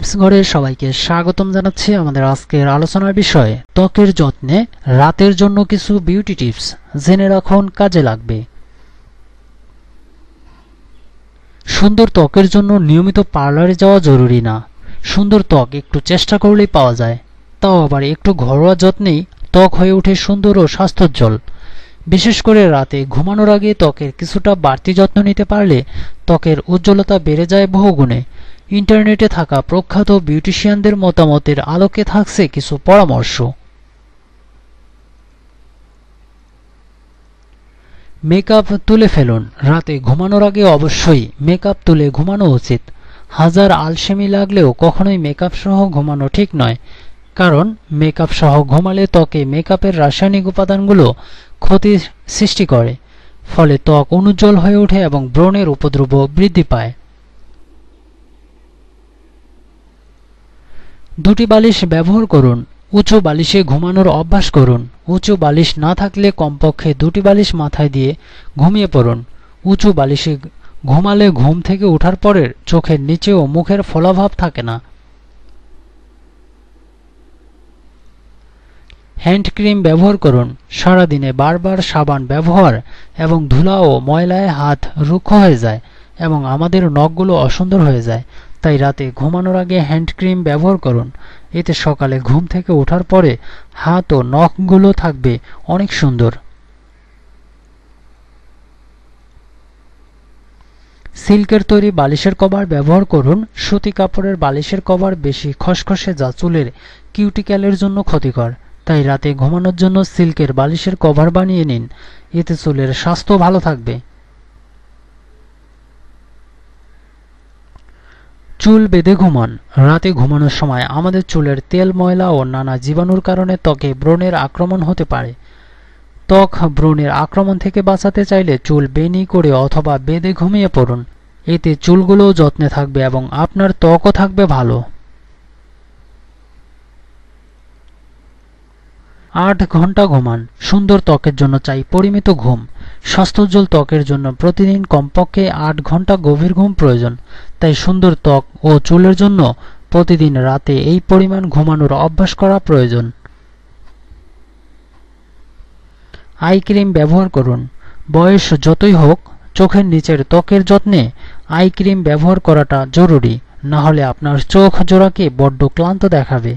Tips ঘরে সবাইকে স্বাগতম জানাচ্ছি আমাদের আজকের আলোচনার বিষয়ে। ত্বকের যত্নে রাতের জন্য কিছু বিউটি টিপস জেনে রাখুন, কাজে লাগবে। সুন্দর ত্বকের জন্য নিয়মিত পার্লারে যাওয়া জরুরি না। সুন্দর ত্বক একটু চেষ্টা করলেই পাওয়া যায়। তাও আবার একটু ঘরোয়া যত্নেই ত্বক হয়ে ওঠে সুন্দর ও স্বাস্থ্যোজ্জ্বল। বিশেষ করে রাতে ঘুমানোর আগে ত্বকের কিছুটা বাড়তি যত্ন নিতে পারলে ত্বকের উজ্জ্বলতা বেড়ে যায় বহুগুণে। ইন্টারনেটে থাকা প্রখ্যাত বিউটিশিয়ানদের মতামতের আলোকে থাকছে কিছু পরামর্শ। মেকআপ তুলে ফেলুন। রাতে ঘুমানোর আগে অবশ্যই মেকআপ তুলে ঘুমানো উচিত। হাজার আলসেমি লাগলেও কখনোই মেকআপ সহ ঘুমানো ঠিক নয়। কারণ মেকআপ সহ ঘুমালে ত্বকে মেকআপের রাসায়নিক উপাদানগুলো ক্ষতির সৃষ্টি করে। ফলে ত্বক অনুজ্জ্বল হয়ে ওঠে এবং ব্রণের উপদ্রব বৃদ্ধি পায়। দুটি বালিশ ব্যবহার করুন। উঁচু বালিশে ঘুমানোর অভ্যাস করুন। উঁচু বালিশ না থাকলে কমপক্ষে দুটি বালিশ মাথায় দিয়ে ঘুমিয়ে পড়ুন। উঁচু বালিশে ঘুমালে ঘুম থেকে ওঠার পরের চোখের নিচে ও মুখের ফলাভাব থাকে না। হ্যান্ড ক্রিম ব্যবহার করুন। সারাদিনে বারবার সাবান ব্যবহার এবং ধুলা ও ময়লায় হাত রুক্ষ হয়ে যায় এবং আমাদের নখগুলো অসুন্দর হয়ে যায়। তাই রাতে ঘুমানোর আগে হ্যান্ড ক্রিম ব্যবহার করুন। এতে সকালে ঘুম থেকে ওঠার পরে হাত ও নখগুলো থাকবে অনেক সুন্দর। সিল্কের তৈরি বালিশের কভার ব্যবহার করুন। সুতি কাপড়ের বালিশের কভার বেশি খসখসে যা চুলের কিউটিক্যালের জন্য ক্ষতিকর। তাই রাতে ঘুমানোর জন্য সিল্কের বালিশের কভার বানিয়ে নিন। এতে চুলের স্বাস্থ্য ভালো থাকবে। চুল বেঁধে ঘুমান। রাতে ঘুমানোর সময় আমাদের চুলের তেল, ময়লা ও নানা জীবাণুর কারণে ত্বকে ব্রণের আক্রমণ হতে পারে। ত্বক ব্রণের আক্রমণ থেকে বাঁচাতে চাইলে চুল বেনি করে অথবা বেঁধে ঘুমিয়ে পড়ুন। এতে চুলগুলোও যত্নে থাকবে এবং আপনার ত্বকও থাকবে ভালো। আট ঘণ্টা ঘুমান। সুন্দর ত্বকের জন্য চাই পরিমিত ঘুম। স্বাস্থ্যোজ্জ্বল ত্বকের জন্য প্রতিদিন কমপক্ষে আট ঘণ্টা গভীর ঘুম প্রয়োজন। তাই সুন্দর ত্বক ও চুলের জন্য প্রতিদিন রাতে এই পরিমাণ ঘুমানোর অভ্যাস করা প্রয়োজন। আই ক্রিম ব্যবহার করুন। বয়স যতই হোক, চোখের নিচের ত্বকের যত্নে আই ক্রিম ব্যবহার করাটা জরুরি। না হলে আপনার চোখ জোড়াকে বড্ড ক্লান্ত দেখাবে।